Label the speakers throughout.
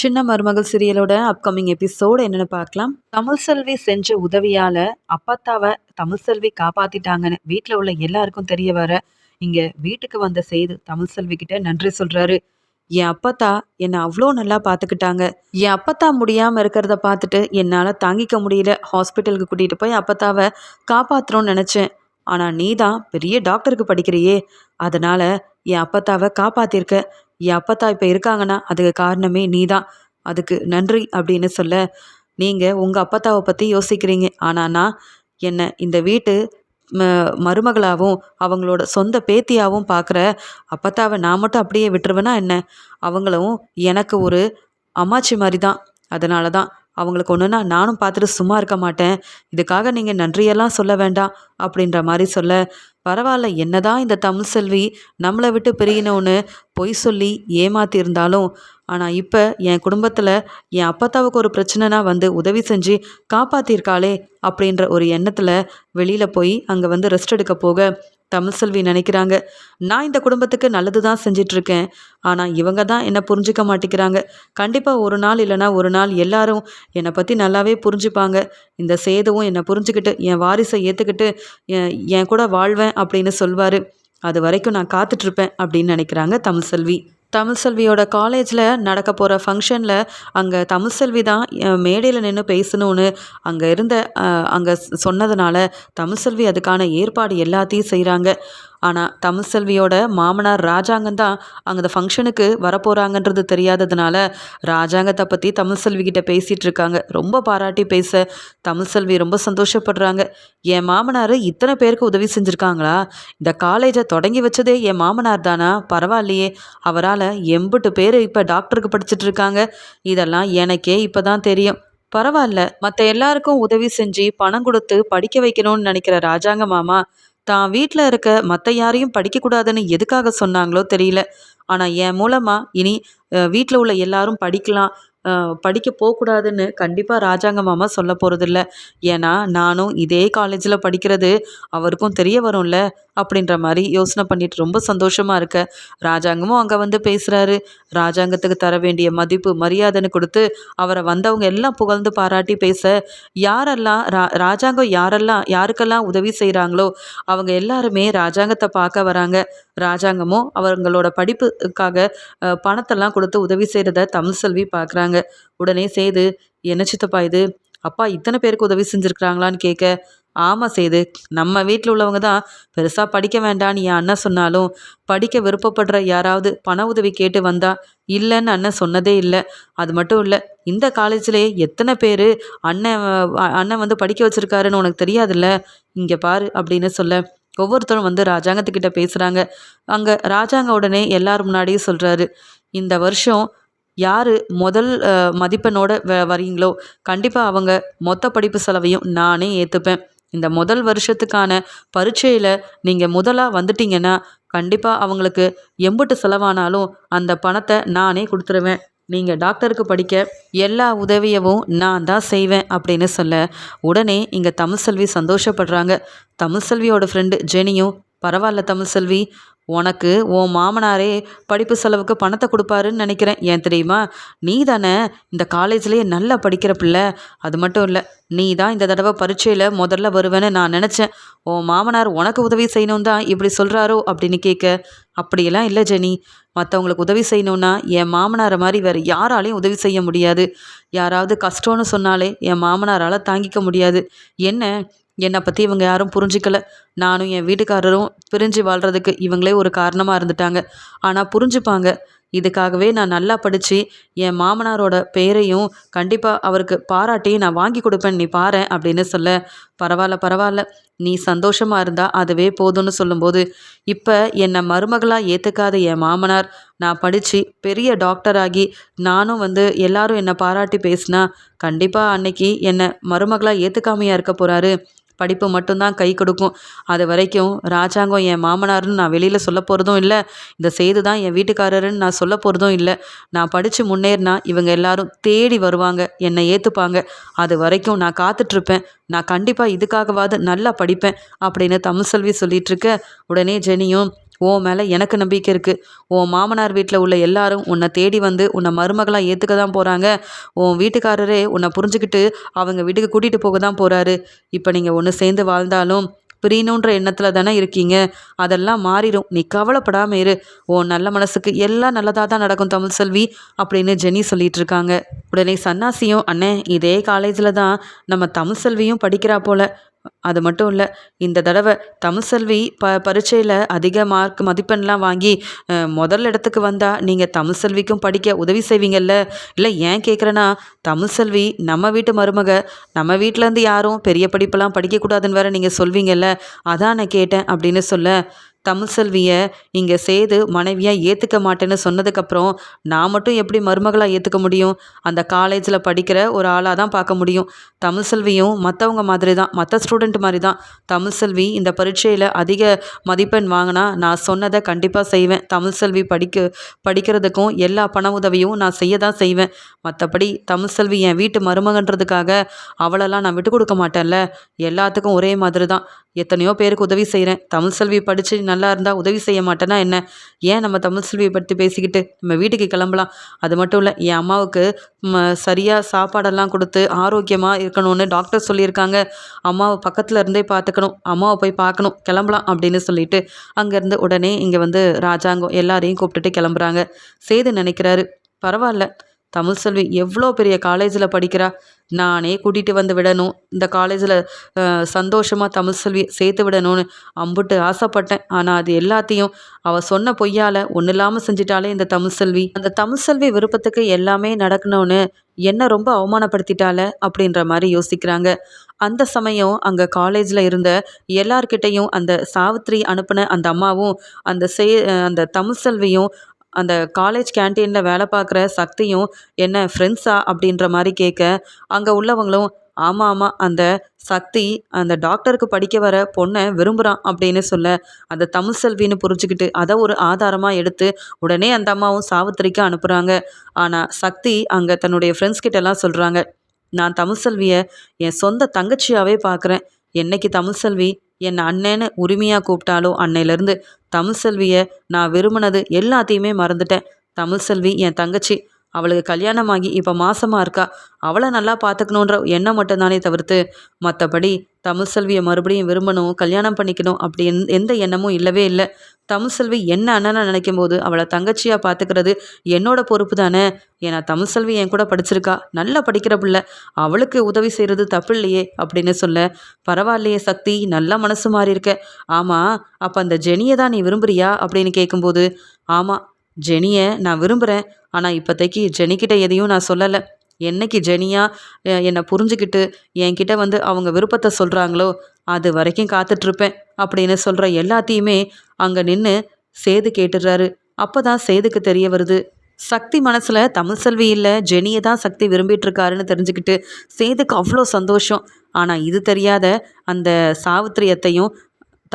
Speaker 1: சின்ன மருமகள் சீரியலோட upcoming episode என்னென்னு பார்க்கலாம். தமிழ் செல்வி செஞ்ச உதவியால் அப்பாத்தாவை தமிழ் செல்வி காப்பாற்றிட்டாங்கன்னு வீட்டில் உள்ள எல்லாருக்கும் தெரிய வர இங்கே வீட்டுக்கு வந்த செய்து தமிழ் செல்வி கிட்ட நன்றி சொல்கிறாரு என் அப்பத்தா என்னை அவ்வளோ நல்லா பார்த்துக்கிட்டாங்க என் அப்பத்தா முடியாமல் இருக்கிறத பார்த்துட்டு என்னால் தாங்கிக்க முடியல. ஹாஸ்பிட்டலுக்கு கூட்டிகிட்டு போய் அப்பத்தாவை காப்பாற்றுறோன்னு நினச்சேன். ஆனால் நீ தான் பெரிய டாக்டருக்கு படிக்கிறியே. அதனால் என் அப்பத்தாவை காப்பாற்றிருக்க என் அப்பத்தா இப்போ இருக்காங்கன்னா அதுக்கு காரணமே நீ தான் அதுக்கு நன்றி அப்படின்னு சொல்ல நீங்கள் உங்கள் அப்பத்தாவை பற்றி யோசிக்கிறீங்க. ஆனால் நான் என்னை இந்த வீட்டு ம மருமகளாகவும் அவங்களோட சொந்த பேத்தியாகவும் பார்க்குற அப்பத்தாவை நான் மட்டும் அப்படியே விட்டுருவேனா என்ன? அவங்களும் எனக்கு ஒரு அம்மாச்சி மாதிரி தான் அதனால தான் அவங்களுக்கு ஒன்றுனா நானும் பார்த்துட்டு சும்மா இருக்க மாட்டேன். இதுக்காக நீங்கள் நன்றியெல்லாம் சொல்ல வேண்டாம் அப்படின்ற மாதிரி சொல்ல பரவாயில்ல என்னதான் இந்த தமிழ் செல்வி நம்மளை விட்டு பிரியணும்னு பொய் சொல்லி ஏமாத்தியிருந்தாலும் ஆனால் இப்போ என் குடும்பத்தில் என் அப்பத்தாவுக்கு ஒரு பிரச்சனைனா வந்து உதவி செஞ்சு காப்பாற்றிருக்காளே அப்படின்ற ஒரு எண்ணத்தில் வெளியில் போய் அங்கே வந்து ரெஸ்ட் எடுக்க போக தமிழ்செல்வி நினைக்கிறாங்க. நான் இந்த குடும்பத்துக்கு நல்லது தான் செஞ்சிட்ருக்கேன். ஆனால் இவங்க தான் என்னை புரிஞ்சிக்க மாட்டேங்கிறாங்க. கண்டிப்பாக ஒரு நாள் இல்லைனா ஒரு நாள் எல்லாரும் என்னை பற்றி நல்லாவே புரிஞ்சுப்பாங்க. இந்த சேதுவும் என்னை புரிஞ்சுக்கிட்டு என் வாரிசை ஏற்றுக்கிட்டு என் கூட வாழ்வேன் அப்படின்னு சொல்வார். அது வரைக்கும் நான் காத்துட்ருப்பேன் அப்படின்னு நினைக்கிறாங்க தமிழ்செல்வி தமிழ்செல்வியோட காலேஜில் நடக்க போகிற ஃபங்க்ஷனில் அங்கே தமிழ்செல்வி தான் மேடையில் நின்று பேசணும்னு அங்கே இருந்த அங்கே சொன்னதுனால தமிழ்செல்வி அதுக்கான ஏற்பாடு எல்லாத்தையும் செய்கிறாங்க ஆனால் தமிழ்செல்வியோட மாமனார் ராஜாங்கம் தான் அங்கே அந்த ஃபங்க்ஷனுக்கு வரப்போகிறாங்கன்றது தெரியாததுனால ராஜாங்கத்தை பற்றி தமிழ்செல்வி கிட்ட பேசிகிட்டு இருக்காங்க. ரொம்ப பாராட்டி பேச தமிழ்செல்வி ரொம்ப சந்தோஷப்படுறாங்க. என் மாமனார் இத்தனை பேருக்கு உதவி செஞ்சுருக்காங்களா? இந்த காலேஜை தொடங்கி வச்சதே என் மாமனார் தானா? பரவாயில்லையே. அவரால் எண்பட்டு பேர் இப்போ டாக்டருக்கு படிச்சுட்டு இருக்காங்க. இதெல்லாம் எனக்கே இப்போ தான் தெரியும். பரவாயில்ல. மற்ற எல்லாருக்கும் உதவி செஞ்சு பணம் கொடுத்து படிக்க வைக்கணும்னு நினைக்கிற ராஜாங்க மாமா தான் வீட்டில் இருக்க மற்ற யாரையும் படிக்கக்கூடாதுன்னு எதுக்காக சொன்னாங்களோ தெரியல. ஆனால் என் மூலமாக இனி வீட்டில் உள்ள எல்லாரும் படிக்கலாம் படிக்க போகக்கூடாதுன்னு கண்டிப்பாக ராஜாங்க மாமா சொல்ல போகிறதில்ல ஏன்னா நானும் இதே காலேஜில் படிக்கிறது அவருக்கும் தெரிய வரும்ல அப்படின்ற மாதிரி யோசனை பண்ணிட்டு ரொம்ப சந்தோஷமாக இருக்க. ராஜாங்கமும் அங்கே வந்து பேசுகிறாரு ராஜாங்கத்துக்கு தர வேண்டிய மதிப்பு மரியாதைன்னு கொடுத்து அவரை வந்தவங்க எல்லாம் புகழ்ந்து பாராட்டி பேச யாரெல்லாம் ரா ராஜாங்கம் யாரெல்லாம் யாருக்கெல்லாம் உதவி செய்கிறாங்களோ அவங்க எல்லாருமே ராஜாங்கத்தை பார்க்க வராங்க. ராஜாங்கமும் அவங்களோட படிப்புக்காக பணத்தெல்லாம் கொடுத்து உதவி செய்கிறத தமிழ் செல்வி பார்க்குறாங்க உடனே செய்து என்ன சித்தப்பா இது? அப்பா இத்தனை பேருக்கு உதவி செஞ்சுருக்கிறாங்களான்னு கேட்க ஆமாம் செய்து நம்ம வீட்டில் உள்ளவங்க தான் பெருசாக படிக்க வேண்டான்னு என் அண்ணன் சொன்னாலும் படிக்க விருப்பப்படுற யாராவது பண உதவி கேட்டு வந்தா இல்லைன்னு அண்ணன் சொன்னதே இல்லை. அது மட்டும் இல்லை இந்த காலேஜ்லேயே எத்தனை பேர் அண்ணன் அண்ணன் வந்து படிக்க வச்சுருக்காருன்னு உனக்கு தெரியாதுல்ல? இங்கே பாரு அப்படின்னு சொல்ல ஒவ்வொருத்தரும் வந்து ராஜாங்கத்துக்கிட்ட பேசுகிறாங்க அங்கே ராஜாங்க உடனே எல்லார் முன்னாடியும் சொல்கிறாரு இந்த வருஷம் யார் முதல் மதிப்பெண்ணோட வ வரீங்களோ கண்டிப்பாக அவங்க மொத்த படிப்பு செலவையும் நானே ஏற்றுப்பேன் இந்த முதல் வருஷத்துக்கான பரீட்சையில் நீங்கள் முதலாக வந்துட்டீங்கன்னா கண்டிப்பாக அவங்களுக்கு எம்புட்டு செலவானாலும் அந்த பணத்தை நானே கொடுத்துருவேன். நீங்கள் டாக்டருக்கு படிக்க எல்லா உதவியவும் நான் தான் செய்வேன் அப்படின்னு சொல்ல உடனே இங்கே தமிழ்செல்வி சந்தோஷப்படுறாங்க. தமிழ்செல்வியோட ஃப்ரெண்டு ஜெனியும் பரவாயில்ல தமிழ்செல்வி உனக்கு உன் மாமனாரே படிப்பு செலவுக்கு பணத்தை கொடுப்பாருன்னு நினைக்கிறேன். ஏன் தெரியுமா? நீ தானே இந்த காலேஜ்லேயே நல்லா படிக்கிற பிள்ளை. அது மட்டும் இல்லை நீ தான் இந்த தடவை பரீட்சையில் முதல்ல வருவேன்னு நான் நினச்சேன். உன் மாமனார் உனக்கு உதவி செய்யணும் தான் இப்படி சொல்கிறாரோ அப்படின்னு கேட்க அப்படியெல்லாம் இல்லை ஜெனி. மற்றவங்களுக்கு உதவி செய்யணுன்னா என் மாமனாரை மாதிரி வேறு யாராலையும் உதவி செய்ய முடியாது. யாராவது கஷ்டம்னு சொன்னாலே என் மாமனாரால் தாங்கிக்க முடியாது. என்ன? என்னை பற்றி இவங்க யாரும் புரிஞ்சிக்கல. நானும் என் வீட்டுக்காரரும் பிரிஞ்சு வாழ்கிறதுக்கு இவங்களே ஒரு காரணமாக இருந்துட்டாங்க. ஆனால் புரிஞ்சுப்பாங்க. இதுக்காகவே நான் நல்லா படித்து என் மாமனாரோட பேரையும் கண்டிப்பாக அவருக்கு பாராட்டி நான் வாங்கி கொடுப்பேன். நீ பாரு அப்படின்னு சொல்ல பரவாயில்ல பரவாயில்ல. நீ சந்தோஷமாக இருந்தால் அதுவே போதும்னு சொல்லும்போது இப்போ என்னை மருமகளாக ஏற்றுக்காத என் மாமனார். நான் படித்து பெரிய டாக்டராகி நானும் வந்து எல்லாரும் என்னை பாராட்டி பேசினா கண்டிப்பாக அன்னைக்கு என்னை மருமகளாக ஏற்றுக்காமையாக இருக்க போகிறாரு படிப்பு மட்டும்தான் கை கொடுக்கும். அது வரைக்கும் ராஜாங்கம் என் மாமனார்னு நான் வெளியில் சொல்ல போகிறதும் இல்லை. இந்த செய்து தான் என் வீட்டுக்காரருன்னு நான் சொல்ல போகிறதும் இல்லை. நான் படித்து முன்னேறினா இவங்க எல்லாரும் தேடி வருவாங்க என்னை ஏற்றுப்பாங்க அது வரைக்கும் நான் காத்துட்ருப்பேன். நான் கண்டிப்பாக இதுக்காகவாது நல்லா படிப்பேன் அப்படின்னு தமிழ்செல்வி சொல்லிகிட்ருக்க உடனே ஜெனியும் உன் மேலே எனக்கு நம்பிக்கை இருக்குது உன் மாமனார் வீட்டில் உள்ள எல்லாரும் உன்னை தேடி வந்து உன்னை மருமகளாக ஏற்றுக்க தான் போகிறாங்க உன் வீட்டுக்காரரே உன்னை புரிஞ்சுக்கிட்டு அவங்க வீட்டுக்கு கூட்டிகிட்டு போக தான் போகிறாரு இப்போ நீங்கள் ஒன்று சேர்ந்து வாழ்ந்தாலும் பிரியணுன்ற எண்ணத்தில் தானே இருக்கீங்க. அதெல்லாம் மாறிடும் நீ கவலைப்படாமல் இரு. உன் நல்ல மனசுக்கு எல்லாம் நல்லதாக தான் நடக்கும் தமிழ் செல்வி அப்படின்னு ஜெனி சொல்லிட்டு இருக்காங்க. உடனே சன்னாசியும் அண்ணே இதே காலேஜில் தான் நம்ம தமிழ் செல்வியும் படிக்கிறா போல. அது மட்டும் இல்லை இந்த தடவை தமிழ்செல்வி ப பரீட்சையில் அதிக மார்க் மதிப்பெண்லாம் வாங்கி முதல் இடத்துக்கு வந்தால் நீங்கள் தமிழ்செல்விக்கும் படிக்க உதவி செய்வீங்கல்ல? இல்லை ஏன் கேட்குறேன்னா தமிழ்செல்வி நம்ம வீட்டு மருமக நம்ம வீட்டிலேருந்து யாரும் பெரிய படிப்பெல்லாம் படிக்கக்கூடாதுன்னு வேற நீங்கள் சொல்வீங்கல்ல? அதான் நான் கேட்டேன் அப்படின்னு சொல்ல தமிழ்செல்வியை இங்கே சேது மனைவியாக ஏற்றுக்க மாட்டேன்னு சொன்னதுக்கப்புறம் நான் மட்டும் எப்படி மருமகளாக ஏற்றுக்க முடியும்? அந்த காலேஜில் படிக்கிற ஒரு ஆளாக தான் பார்க்க முடியும். தமிழ்செல்வியும் மற்றவங்க மாதிரி தான் மற்ற ஸ்டூடெண்ட் மாதிரி தான் தமிழ்செல்வி இந்த பரீட்சையில் அதிக மதிப்பெண் வாங்கினா நான் சொன்னதை கண்டிப்பாக செய்வேன். தமிழ்செல்வி படிக்க படிக்கிறதுக்கும் எல்லா பண உதவியும் நான் செய்ய தான் செய்வேன் மற்றபடி தமிழ்செல்வி என் வீட்டு மருமகன்றதுக்காக அவளெல்லாம் நான் விட்டு கொடுக்க மாட்டேன்ல. எல்லாத்துக்கும் ஒரே மாதிரி தான் எத்தனையோ பேருக்கு உதவி செய்கிறேன் தமிழ் செல்வி படித்து நல்லா நல்லா இருந்தால் உதவி செய்ய மாட்டேன்னா என்ன? ஏன் நம்ம தமிழ் செல்வியை பற்றி பேசிக்கிட்டு நம்ம வீட்டுக்கு கிளம்பலாம்? அது மட்டும் இல்லை என் அம்மாவுக்கு சரியாக சாப்பாடெல்லாம் கொடுத்து ஆரோக்கியமாக இருக்கணும்னு டாக்டர் சொல்லியிருக்காங்க. அம்மாவை பக்கத்தில் இருந்தே பார்த்துக்கணும். அம்மாவை போய் பார்க்கணும். கிளம்பலாம் அப்படின்னு சொல்லிட்டு அங்கேருந்து உடனே இங்கே வந்து ராஜாங்கம் எல்லாரையும் கூப்பிட்டுட்டு கிளம்புறாங்க. சேது நினைக்கிறாரு பரவாயில்ல தமிழ் செல்வி எவ்வளோ பெரிய காலேஜில் படிக்கிறா. நானே கூட்டிகிட்டு வந்து விடணும். இந்த காலேஜில் சந்தோஷமாக தமிழ் செல்வி சேர்த்து விடணும்னு அம்புட்டு ஆசைப்பட்டேன். ஆனால் அது எல்லாத்தையும் அவள் சொன்ன பொய்யால் ஒன்றும் இல்லாமல் செஞ்சிட்டாலே இந்த தமிழ் செல்வி. அந்த தமிழ் செல்வி விருப்பத்துக்கு எல்லாமே நடக்கணும்னு என்ன ரொம்ப அவமானப்படுத்திட்டால அப்படின்ற மாதிரி யோசிக்கிறாங்க. அந்த சமயம் அங்கே காலேஜில் இருந்த எல்லார்கிட்டையும் அந்த சாவித்ரி அனுப்பின அந்த அம்மாவும் அந்த சே அந்த தமிழ் செல்வியும் அந்த காலேஜ் கேன்டீனில் வேலை பார்க்குற சக்தியும் என்ன ஃப்ரெண்ட்ஸா அப்படின்ற மாதிரி கேட்க அங்கே உள்ளவங்களும் ஆமாம் ஆமாம் அந்த சக்தி அந்த டாக்டருக்கு படிக்க வர பொண்ணை விரும்புகிறான் அப்படின்னு சொல்ல அந்த தமிழ் செல்வின்னு புரிஞ்சுக்கிட்டு அதை ஒரு ஆதாரமாக எடுத்து உடனே அந்த அம்மாவும் சாவித்திரிக்கு அனுப்புகிறாங்க ஆனால் சக்தி அங்கே தன்னுடைய ஃப்ரெண்ட்ஸ் கிட்டலாம் சொல்கிறாங்க நான் தமிழ் செல்வியை என் சொந்த தங்கச்சியாகவே பார்க்குறேன். என்னைக்கு தமிழ் செல்வி என் அண்ணன்னு உரிமையாக கூப்பிட்டாலோ அன்னையிலேருந்து தமிழ் செல்வியை நான் விரும்பினது எல்லாத்தையுமே மறந்துட்டேன். தமிழ் செல்வி என் தங்கச்சி அவளுக்கு கல்யாணமாகி இப்போ மாசமாக இருக்கா? அவளை நல்லா பார்த்துக்கணுன்ற எண்ணம் மட்டும்தானே தவிர்த்து மற்றபடி தமிழ் செல்வியை மறுபடியும் விரும்பணும் கல்யாணம் பண்ணிக்கணும் அப்படி எந்த எண்ணமும் இல்லவே இல்லை. தமிழ் செல்வி என்ன அண்ணனை நினைக்கும் போது அவளை தங்கச்சியாக பார்த்துக்கிறது என்னோட பொறுப்பு தானே? ஏன்னா தமிழ் செல்வி என் கூட படிச்சிருக்கா நல்லா படிக்கிற பிள்ளை. அவளுக்கு உதவி செய்கிறது தப்பு இல்லையே அப்படின்னு சொல்ல பரவாயில்லையே சக்தி நல்ல மனசு மாறி இருக்க ஆமாம் அப்போ அந்த ஜெனியை தான் நீ விரும்புறியா அப்படின்னு கேட்கும்போது ஆமாம் ஜெனியை நான் விரும்புகிறேன் ஆனால் இப்போதைக்கு ஜெனிக்கிட்ட எதையும் நான் சொல்லலை. என்னைக்கு ஜெனியா என்னை புரிஞ்சுக்கிட்டு என்கிட்ட வந்து அவங்க விருப்பத்தை சொல்கிறாங்களோ அது வரைக்கும் காத்துட்ருப்பேன் அப்படின்னு சொல்கிற எல்லாத்தையுமே அங்கே நின்று சேது கேட்டுடுறாரு அப்போ தான் சேதுக்கு தெரிய வருது. சக்தி மனசில் தமிழ் செல்வி இல்லை ஜெனியை தான் சக்தி விரும்பிட்டுருக்காருன்னு தெரிஞ்சுக்கிட்டு சேதுக்கு அவ்வளோ சந்தோஷம். ஆனால் இது தெரியாத அந்த சாவித்திரியத்தையும்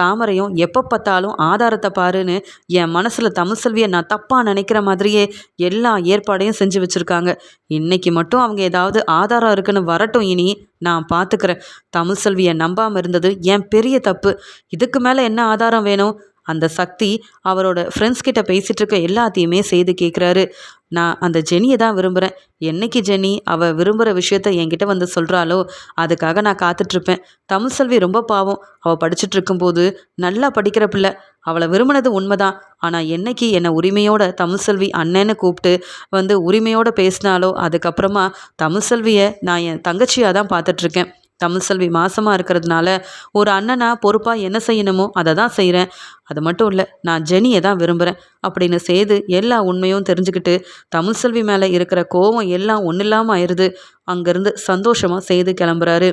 Speaker 1: தாமரையும் எப்போ பார்த்தாலும் ஆதாரத்தை பாருன்னு என் மனசில் தமிழ் செல்வியை நான் தப்பாக நினைக்கிற மாதிரியே எல்லா ஏற்பாடையும் செஞ்சு வச்சுருக்காங்க. இன்னைக்கு மட்டும் அவங்க ஏதாவது ஆதாரம் இருக்குன்னு வரட்டும் இனி. நான் பார்த்துக்கிறேன் தமிழ் செல்வியை நம்பாமல் இருந்தது என் பெரிய தப்பு. இதுக்கு மேலே என்ன ஆதாரம் வேணும்? அந்த சக்தி அவரோட ஃப்ரெண்ட்ஸ் கிட்ட பேசிகிட்டு இருக்க எல்லாத்தையுமே செய்து கேட்குறாரு நான் அந்த ஜெனியை தான் விரும்புகிறேன் என்னைக்கு ஜெனி அவள் விரும்புகிற விஷயத்த என்கிட்ட வந்து சொல்கிறாளோ அதுக்காக நான் காத்துட்ருப்பேன் தமிழ் செல்வி ரொம்ப பாவம். அவள் படிச்சுட்டு இருக்கும்போது நல்லா படிக்கிற பிள்ளை. அவளை விரும்பினது உண்மைதான். ஆனால் என்னைக்கு என்னை உரிமையோட தமிழ் செல்வி அண்ணன்னு கூப்பிட்டு வந்து உரிமையோடு பேசினாலோ அதுக்கப்புறமா தமிழ் செல்வியை நான் என் தங்கச்சியாக தான் பார்த்துட்ருக்கேன் தமிழ் செல்வி மாசமாக இருக்கிறதுனால ஒரு அண்ணனா பொறுப்பாக என்ன செய்யணுமோ அதை தான் செய்கிறேன் அது மட்டும் இல்லை நான் ஜெனியை தான் விரும்புகிறேன் அப்படின்னு செய்து எல்லா உண்மையும் தெரிஞ்சுக்கிட்டு தமிழ் செல்வி மேலே இருக்கிற கோவம் எல்லாம் ஒன்றும் இல்லாமல் ஆயிடுது அங்கேருந்து சந்தோஷமாக செய்து கிளம்புறாரு.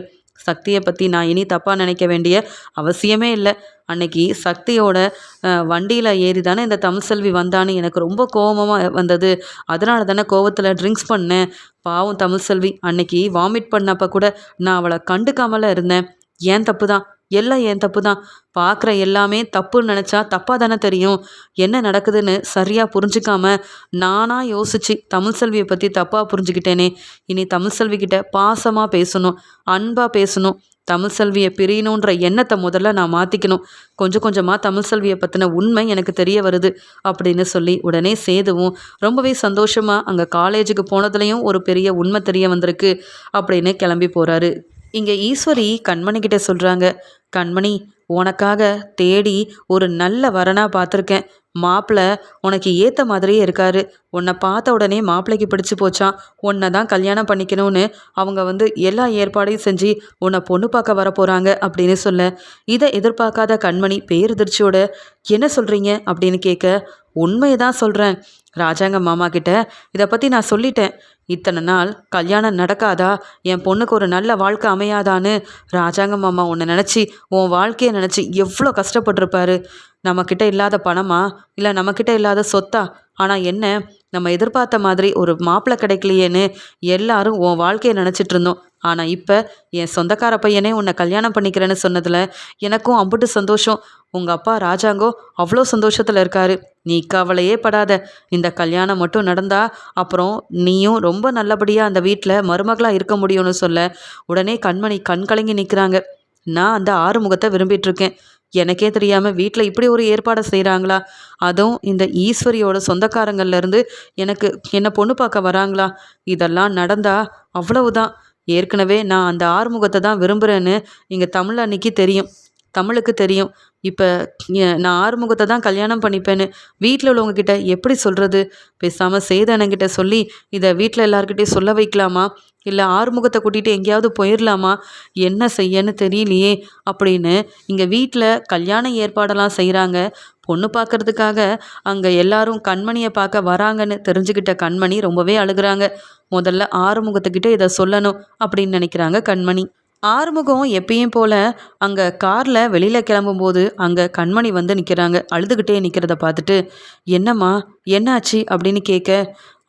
Speaker 1: சக்தியை பற்றி நான் இனி தப்பாக நினைக்க வேண்டிய அவசியமே இல்லை. அன்னைக்கு சக்தியோட வண்டியில் ஏறி தானே இந்த தமிழ்செல்வி வந்தான்னு எனக்கு ரொம்ப கோபமாக வந்தது. அதனால தானே கோவத்தில் ட்ரிங்க்ஸ் பண்ணேன். பாவம் தமிழ் செல்வி அன்னைக்கு வாமிட் பண்ணப்போ கூட நான் அவளை கண்டுக்காமல இருந்தேன். ஏன் தப்பு தான் எல்லாம் என் தப்பு தான் பார்க்குற எல்லாமே தப்புன்னு நினச்சா தப்பாக தானே தெரியும். என்ன நடக்குதுன்னு சரியாக புரிஞ்சுக்காம நானாக யோசித்து தமிழ் செல்வியை பற்றி தப்பாக புரிஞ்சுக்கிட்டேனே. இனி தமிழ் செல்விக்கிட்ட பாசமாக பேசணும் அன்பாக பேசணும். தமிழ் செல்வியை பிரியணுன்ற எண்ணத்தை முதல்ல நான் மாற்றிக்கணும் கொஞ்சம் கொஞ்சமாக தமிழ் செல்வியை பற்றின உண்மை எனக்கு தெரிய வருது அப்படின்னு சொல்லி உடனே சேதுவும் ரொம்பவே சந்தோஷமாக அங்கே காலேஜுக்கு போனதுலேயும் ஒரு பெரிய உண்மை தெரிய வந்திருக்கு அப்படின்னு கிளம்பி போகிறாரு இங்கே ஈஸ்வரி கண்மணிக்கிட்ட சொல்கிறாங்க கண்மணி உனக்காக தேடி ஒரு நல்ல வரனாக பார்த்துருக்கேன். மாப்பிள்ளை உனக்கு ஏற்ற மாதிரியே இருக்காரு. உன்னை பார்த்த உடனே மாப்பிள்ளைக்கு பிடிச்சி போச்சான் உன்னை தான் கல்யாணம் பண்ணிக்கணும்னு அவங்க வந்து எல்லா ஏற்பாடையும் செஞ்சு உன்னை பொண்ணு பார்க்க வர போகிறாங்க அப்படின்னு சொல்ல இதை எதிர்பார்க்காத கண்மணி பேருதிர்ச்சியோட என்ன சொல்கிறீங்க அப்படின்னு கேட்க உண்மையை தான் சொல்கிறேன் ராஜாங்க மாமா கிட்ட இதை பற்றி நான் சொல்லிட்டேன். இத்தனை நாள் கல்யாணம் நடக்காதா? என் பொண்ணுக்கு ஒரு நல்ல வாழ்க்கை அமையாதான்னு ராஜாங்க மாமா உன்னை நினச்சி உன் வாழ்க்கையை நினச்சி எவ்வளோ கஷ்டப்பட்டிருப்பாரு. நம்மக்கிட்ட இல்லாத பணமா? இல்லை நம்மக்கிட்ட இல்லாத சொத்தா? ஆனால் என்ன நம்ம எதிர்பார்த்த மாதிரி ஒரு மாப்பிள்ளை கிடைக்கலையேன்னு எல்லாரும் உன் வாழ்க்கையை நினச்சிட்டு இருந்தோம். ஆனால் இப்போ என் சொந்தக்கார பையனே உன்னை கல்யாணம் பண்ணிக்கிறேன்னு சொன்னதில் எனக்கும் அம்புட்டு சந்தோஷம். உங்கள் அப்பா ராஜாங்கோ அவ்வளோ சந்தோஷத்தில் இருக்காரு. நீ கவலையே படாத. இந்த கல்யாணம் மட்டும் நடந்தா அப்புறம் நீயும் ரொம்ப நல்லபடியாக அந்த வீட்டில் மருமகளாக இருக்க முடியும்னு சொல்ல உடனே கண்மணி கண் கலங்கி நிற்கிறாங்க நான் அந்த ஆறுமுகத்தை விரும்பிகிட்ருக்கேன் எனக்கே தெரியாமல் வீட்டில் இப்படி ஒரு ஏற்பாடை செய்கிறாங்களா அதுவும் இந்த ஈஸ்வரியோட சொந்தக்காரங்கள்லேருந்து எனக்கு என்னை பொண்ணு பார்க்க வராங்களா? இதெல்லாம் நடந்தால் அவ்வளவுதான். ஏற்கனவே நான் அந்த ஆறுமுகத்தை தான் விரும்புகிறேன்னு இங்கே தமிழ் அன்னைக்கு தெரியும். தமிழுக்கு தெரியும். இப்போ நான் ஆறுமுகத்தை தான் கல்யாணம் பண்ணிப்பேன்னு வீட்டில் உள்ளவங்கக்கிட்ட எப்படி சொல்கிறது பேசாமல் சேதனங்கிட்ட சொல்லி இதை வீட்டில் எல்லாருக்கிட்டையும் சொல்ல வைக்கலாமா? இல்லை ஆறுமுகத்தை கூட்டிகிட்டு எங்கேயாவது போயிடலாமா என்ன செய்யன்னு தெரியலையே அப்படின்னு இங்கே வீட்டில் கல்யாண ஏற்பாடெல்லாம் செய்கிறாங்க பொண்ணு பார்க்கறதுக்காக அங்கே எல்லாரும் கண்மணியை பார்க்க வராங்கன்னு தெரிஞ்சுக்கிட்ட கண்மணி ரொம்பவே அழுகிறாங்க. முதல்ல ஆறுமுகத்துக்கிட்ட இதை சொல்லணும் அப்படின்னு நினைக்கிறாங்க கண்மணி. ஆறுமுகம் எப்பயும் போல் அங்கே காரில் வெளியில் கிளம்பும்போது அங்கே கண்மணி வந்து நிற்கிறாங்க அழுதுகிட்டே நிற்கிறத பார்த்துட்டு என்னம்மா என்னாச்சு? அப்படின்னு கேட்க